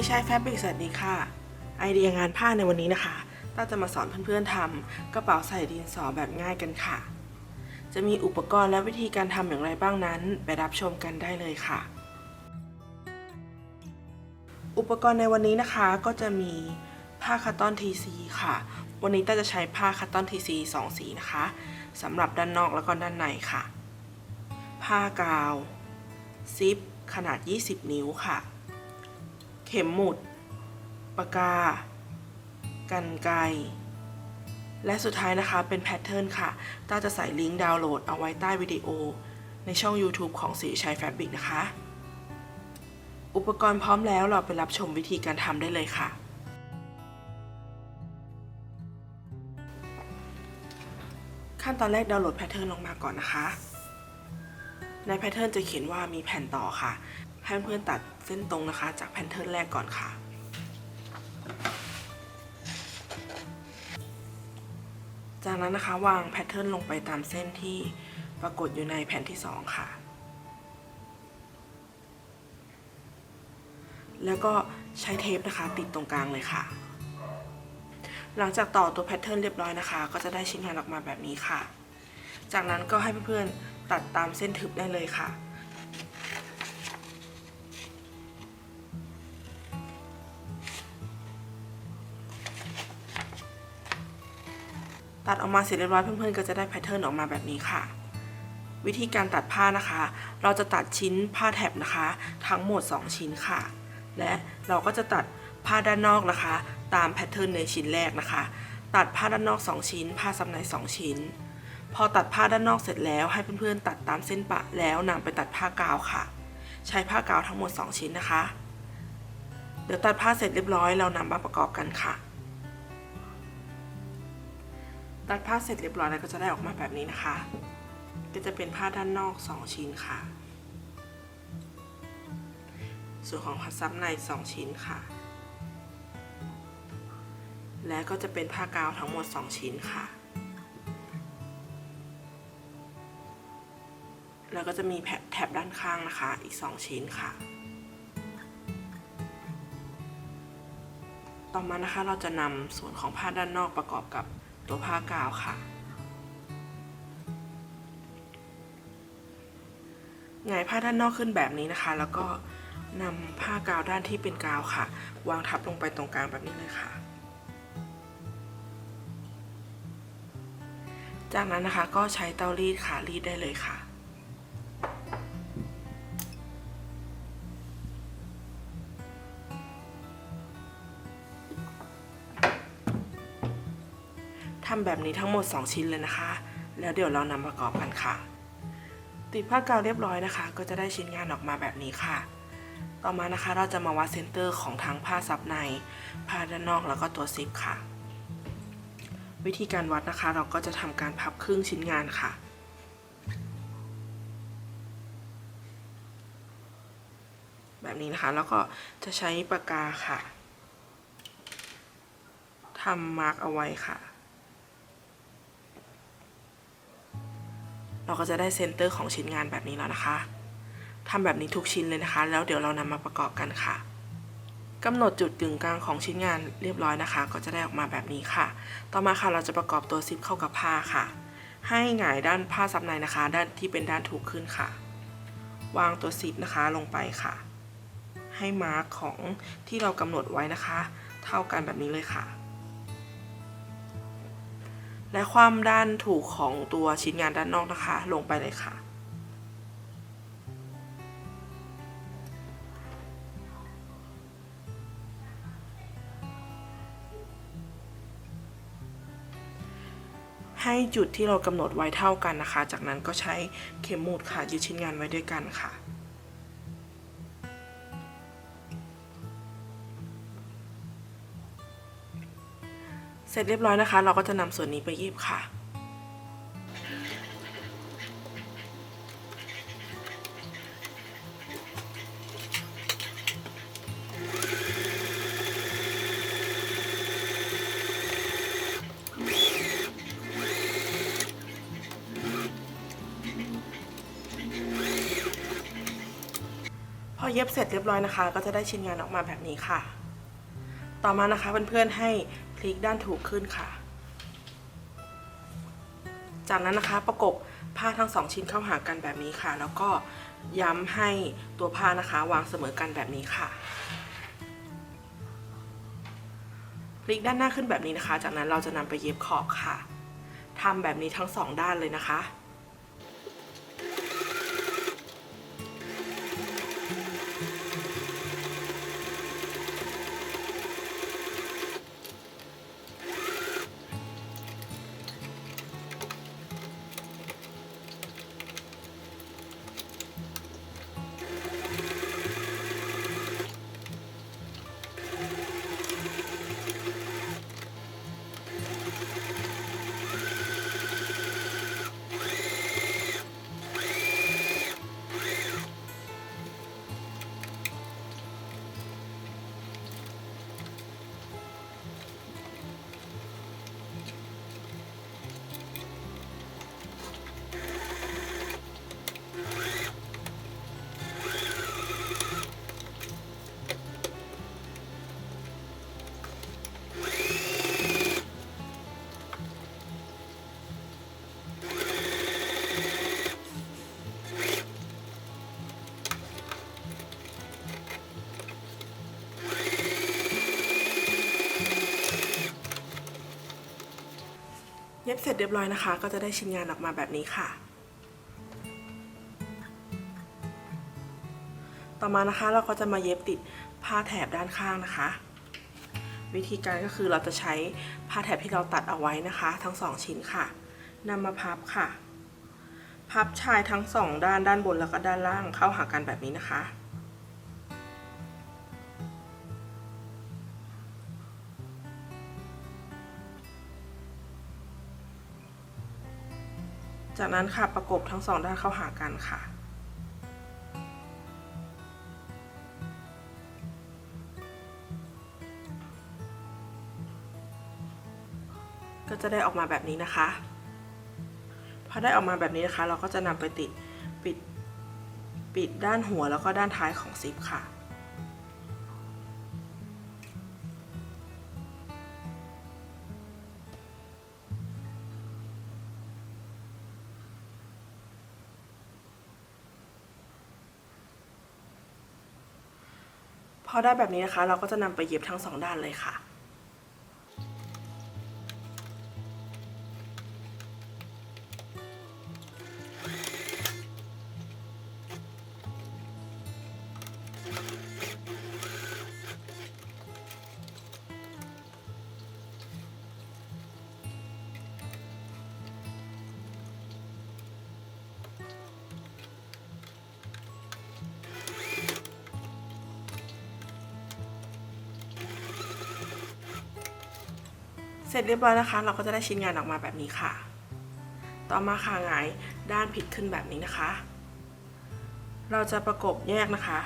สียชัยแฟบริกสวัสดีค่ะ ไอเดียงานผ้าในวันนี้นะคะต้าจะมาสอนเพื่อนๆทำกระเป๋าใส่ดินสอแบบง่ายกันค่ะ จะมีอุปกรณ์และวิธีการทำอย่างไรบ้างนั้น ไปรับชมกันได้เลยค่ะ อุปกรณ์ในวันนี้นะคะก็จะมีผ้าคัตตอนทีซีค่ะ วันนี้ต้าจะใช้ผ้าคัตตอนทีซีสองสีนะคะสำหรับด้านนอกแล้วก็ด้านในค่ะ ผ้ากาว ซิป ขนาด 20 นิ้วค่ะ เข็มหมุด ปากกา กันไกรและสุดท้ายนะคะเป็นแพทเทิร์นค่ะ ต้าจะใส่ลิงก์ดาวน์โหลดเอาไว้ใต้วิดีโอ ในช่อง YouTube ของสีชัยแฟบริกนะคะ อุปกรณ์พร้อมแล้วเราไปรับชมวิธีการทำได้เลยค่ะขั้นตอนแรกดาวน์โหลดแพทเทิร์นลงมาก่อนนะคะ ในแพทเทิร์นจะเขียนว่ามีแผ่นต่อค่ะ ให้เพื่อนตัดเส้นตรงนะคะ จากแพทเทิร์นแรกก่อนค่ะ จากนั้นนะคะวางแพทเทิร์นลงไปตามเส้นที่ปรากฏอยู่ในแผ่นที่ 2 ค่ะ แล้วก็ใช้เทปนะคะติดตรงกลางเลยค่ะ หลังจากต่อตัวแพทเทิร์นเรียบร้อยนะคะ ก็จะได้ชิ้นงานออกมาแบบนี้ค่ะ จากนั้นก็ให้เพื่อนๆตัดตามเส้นทึบได้เลยค่ะ ตัดออกมาเสร็จเรียบร้อยเพื่อนๆก็จะได้แพทเทิร์นออกมาแบบนี้ค่ะ วิธีการตัดผ้านะคะ เราจะตัดชิ้นผ้าแถบนะคะ ทั้งหมด 2 ชิ้นค่ะ และเราก็จะตัดผ้าด้านนอกนะคะ ตามแพทเทิร์นในชิ้นแรกนะคะ ตัดผ้าด้านนอก 2 ชิ้น ผ้าซับใน 2 ชิ้น พอตัดผ้าด้านนอกเสร็จแล้วให้เพื่อนๆตัดตามเส้นปะแล้วนำไปตัดผ้ากาวค่ะ ใช้ผ้ากาวทั้งหมด 2 ชิ้นนะคะ เดี๋ยวตัดผ้าเสร็จเรียบร้อยเรานำมาประกอบกันค่ะ ตัดผ้าเสร็จเรียบร้อยแล้วก็จะได้ออกมาแบบนี้นะคะ ก็จะเป็นผ้าด้านนอก 2 ชิ้นค่ะ ส่วนของผ้าซับใน 2 ชิ้นค่ะ และก็จะเป็นผ้ากาวทั้งหมด 2 ชิ้นค่ะ แล้วก็จะมีแถบด้านข้างนะคะ อีก 2 ชิ้นค่ะต่อมานะคะเราจะนำส่วนของผ้าด้านนอกประกอบกับ ตัวผ้ากาวค่ะ หงายผ้าด้านนอกขึ้นแบบนี้นะคะ แล้วก็นำผ้ากาวด้านที่เป็นกาวค่ะ วางทับลงไปตรงกลางแบบนี้เลยค่ะ จากนั้นนะคะก็ใช้เตารีดค่ะรีดได้เลยค่ะำแบบนี้ทั้งหมด 2 ชิ้นเลยนะคะ แล้วเดี๋ยวเรานำประกอบกันค่ะ ติดผ้ากาวเรียบร้อยนะคะ ก็จะได้ชิ้นงานออกมาแบบนี้ค่ะ ต่อมานะคะเราจะมาวัดเซนเตอร์ของทั้งผ้าซับใน ผ้าด้านนอกแล้วก็ตัวซิปค่ะ วิธีการวัดนะคะ เราก็จะทำการพับครึ่งชิ้นงานค่ะแบบนี้นะคะ แล้วก็จะใช้ปากกาค่ะทำมาร์กเอาไว้ค่ะ เราก็จะได้เซนเตอร์ของชิ้นงานแบบนี้แล้วนะคะทำแบบนี้ทุกชิ้นเลยนะคะ แล้วเดี๋ยวเรานำมาประกอบกันค่ะกำหนดจุดกึ่งกลางของชิ้นงานเรียบร้อยนะคะ ก็จะได้ออกมาแบบนี้ค่ะ ต่อมาค่ะเราจะประกอบตัวซิปเข้ากับผ้าค่ะ ให้หงายด้านผ้าซับในนะคะ ด้านที่เป็นด้านถูกขึ้นค่ะ วางตัวซิปนะคะลงไปค่ะ ให้มาร์กของที่เรากำหนดไว้นะคะ เท่ากันแบบนี้เลยค่ะ และความด้านถูกของตัวชิ้นงานด้านนอกนะคะ ลงไปเลยค่ะ ให้จุดที่เรากำหนดไว้เท่ากันนะคะ จากนั้นก็ใช้เข็มหมุดค่ะ ยึดชิ้นงานไว้ด้วยกันค่ะ ร็จเรียบร้อยนะคะ เราก็จะนำส่วนนี้ไปเย็บค่ะพพอเย็บเสร็จเรียบร้อยนะคะ ก็จะได้ชิ้นงานออกมาแบบนี้ค่ะ ต่อมานะคะเพื่อนๆให้พลิกด้านถูกขึ้นค่ะ จากนั้นนะคะประกบผ้าทั้งสองชิ้นเข้าหากันแบบนี้ค่ะ แล้วก็ย้ำให้ตัวผ้านะคะวางเสมอกันแบบนี้ค่ะพลิกด้านหน้าขึ้นแบบนี้นะคะ จากนั้นเราจะนำไปเย็บขอบค่ะทำแบบนี้ทั้งสองด้านเลยนะคะ เสร็จเรียบร้อยนะคะ ก็จะได้ชิ้นงานออกมาแบบนี้ค่ะ ต่อมานะคะเราก็จะมาเย็บติดผ้าแถบด้านข้างนะคะ วิธีการก็คือเราจะใช้ผ้าแถบที่เราตัดเอาไว้นะคะ ทั้งสองชิ้นค่ะนำมาพับค่ะ พับชายทั้งสองด้านด้านบนแล้วก็ด้านล่างเข้าหากันแบบนี้นะคะ จากนั้นค่ะประกบทั้งสองด้านเข้าหากันค่ะ ก็จะได้ออกมาแบบนี้นะคะพอได้ออกมาแบบนี้นะคะ เราก็จะนำไปติดปิดปิดด้านหัวแล้วก็ด้านท้ายของซิปค่ะ พอได้แบบนี้นะคะ เราก็จะนำไปเย็บทั้งสองด้านเลยค่ะ เสร็จเรียบร้อยนะคะ เราก็จะได้ชิ้นงานออกมาแบบนี้ค่ะ ต่อมาค่ะหงายด้านผิดขึ้นแบบนี้นะคะ เราจะประกบแยกนะคะ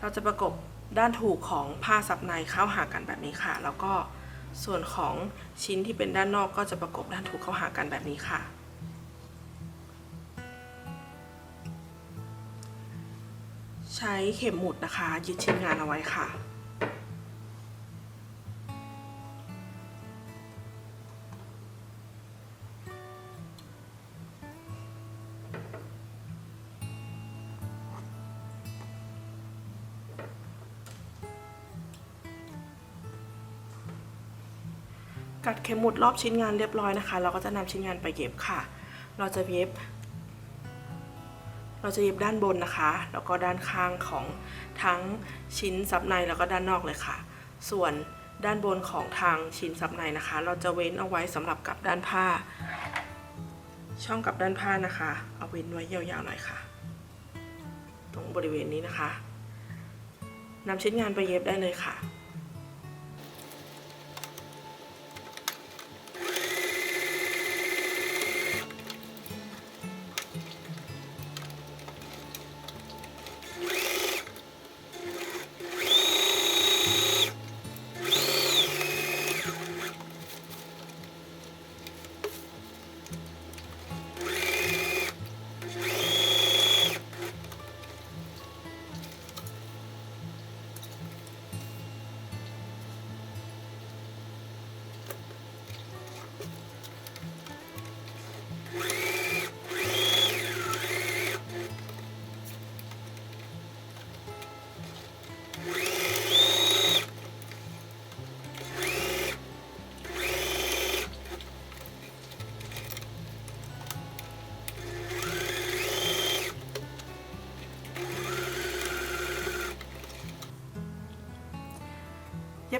เราจะประกบด้านถูกของผ้าซับในเข้าหากันแบบนี้ค่ะ แล้วก็ส่วนของชิ้นที่เป็นด้านนอกก็จะประกบด้านถูกเข้าหากันแบบนี้ค่ะ ใช้เข็มหมุดนะคะ ยึดชิ้นงานเอาไว้ค่ะ ข็มหมุดรอบชิ้นงานเรียบร้อยนะคะ เราก็จะนำชิ้นงานไปเย็บค่ะ เราจะเย็บ เราจะเย็บด้านบนนะคะ แล้วก็ด้านข้างของทั้งชิ้นซับในแล้วก็ด้านนอกเลยค่ะ ส่วนด้านบนของทางชิ้นซับในนะคะ เราจะเว้นเอาไว้สำหรับกับด้านผ้า ช่องกับด้านผ้านะคะ เอาเว้นไว้ยาวๆหน่อยค่ะ ตรงบริเวณนี้นะคะนำชิ้นงานไปเย็บได้เลยค่ะ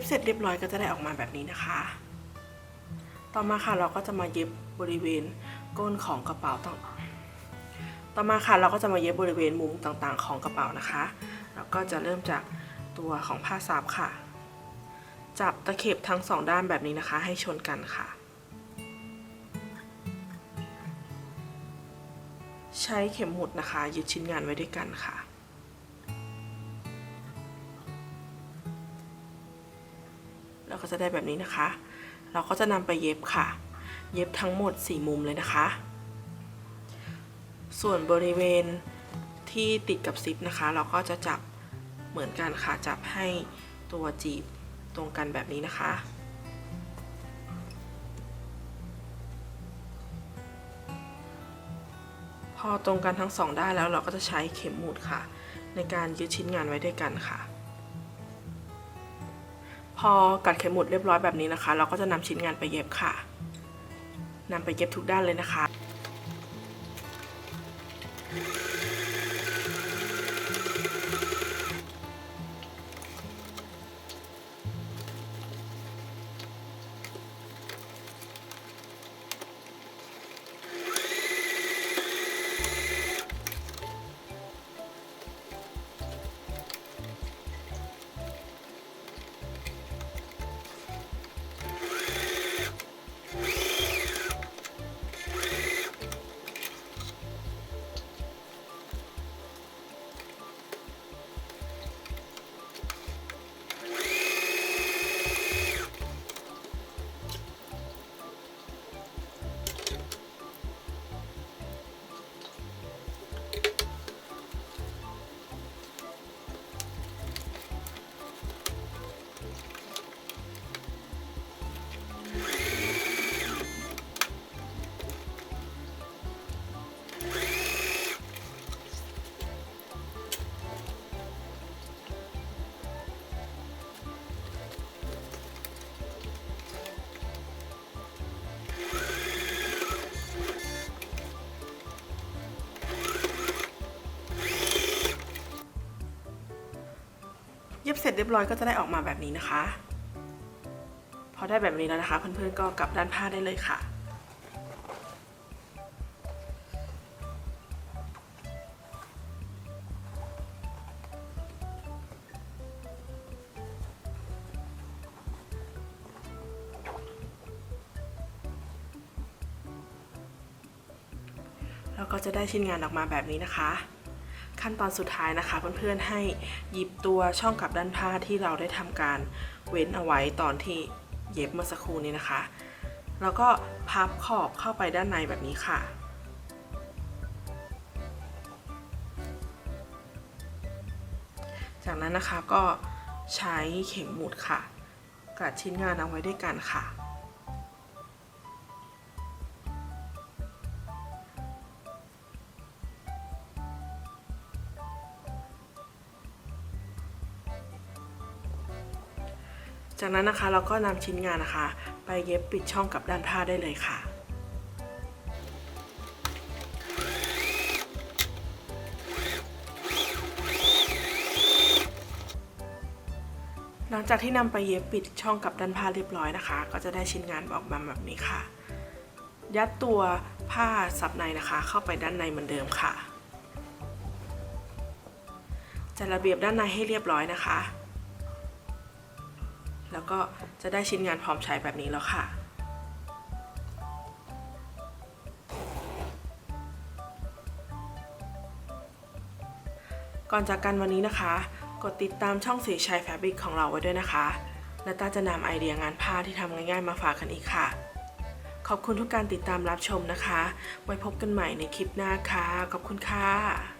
บเสร็จเรียบร้อยก็จะได้ออกมาแบบนี้นะคะ ต่อมาค่ะเราก็จะมาเย็บบริเวณก้นของกระเป๋าต่างต่อมาค่ะเราก็จะมาเย็บบริเวณมุมต่างๆ ของกระเป๋านะคะแล้วก็จะเริ่มจากตัวของผ้าซับค่ะ จับตะเข็บทั้งสองด้านแบบนี้นะคะ ให้ชนกันค่ะ ใช้เข็มหมุดนะคะยึดชิ้นงานไว้ด้วยกันค่ะ จะได้แบบนี้นะคะ เราก็จะนำไปเย็บค่ะ เย็บทั้งหมด 4 มุมเลยนะคะ ส่วนบริเวณที่ติดกับซิปนะคะ เราก็จะจับเหมือนกันค่ะ จับให้ตัวจีบตรงกันแบบนี้นะคะพอตรงกันทั้งสองด้านแล้วเราก็จะใช้เข็มหมุดค่ะ ในการยึดชิ้นงานไว้ด้วยกันค่ะ พอกัดเข็มหมุดเรียบร้อยแบบนี้นะคะ เราก็จะนำชิ้นงานไปเย็บค่ะนำไปเย็บทุกด้านเลยนะคะ ร็จเรียบร้อยก็จะได้ออกมาแบบนี้นะคะ พอได้แบบนี้แล้วนะคะ เพื่อนๆก็กลับด้านผ้าได้เลยค่ะแล้วก็จะได้ชิ้นงานออกมาแบบนี้นะคะ ขั้นตอนสุดท้ายนะคะ เพื่อนๆให้หยิบตัวช่องกลับด้านผ้าที่เราได้ทำการเว้นเอาไว้ตอนที่เย็บเมื่อสักครู่นี้นะคะ แล้วก็พับขอบเข้าไปด้านในแบบนี้ค่ะ จากนั้นนะคะก็ใช้เข็มหมุดค่ะ กัดชิ้นงานเอาไว้ด้วยกันค่ะ จากนั้นนะคะเราก็นำชิ้นงานนะคะ ไปเย็บปิดช่องกับด้านผ้าได้เลยค่ะหลังจากที่นำไปเย็บปิดช่องกับด้านผ้าเรียบร้อยนะคะ ก็จะได้ชิ้นงานออกมาแบบนี้ค่ะ ยัดตัวผ้าซับในนะคะ เข้าไปด้านในเหมือนเดิมค่ะจัดระเบียบด้านในให้เรียบร้อยนะคะ แล้วก็จะได้ชิ้นงานพร้อมใช้แบบนี้แล้วค่ะ ก่อนจากกันวันนี้นะคะ กดติดตามช่องสีชัยแฟบริกของเราไว้ด้วยนะคะ และตาจะนำไอเดียงานผ้าที่ทำง่ายๆมาฝากกันอีกค่ะ ขอบคุณทุกการติดตามรับชมนะคะ ไว้พบกันใหม่ในคลิปหน้าค่ะ ขอบคุณค่ะ